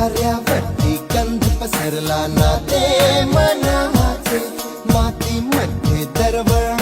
वाऱ्या भट्टी कंद पसरला ना ते मनाचे मातीमध्ये दरवळ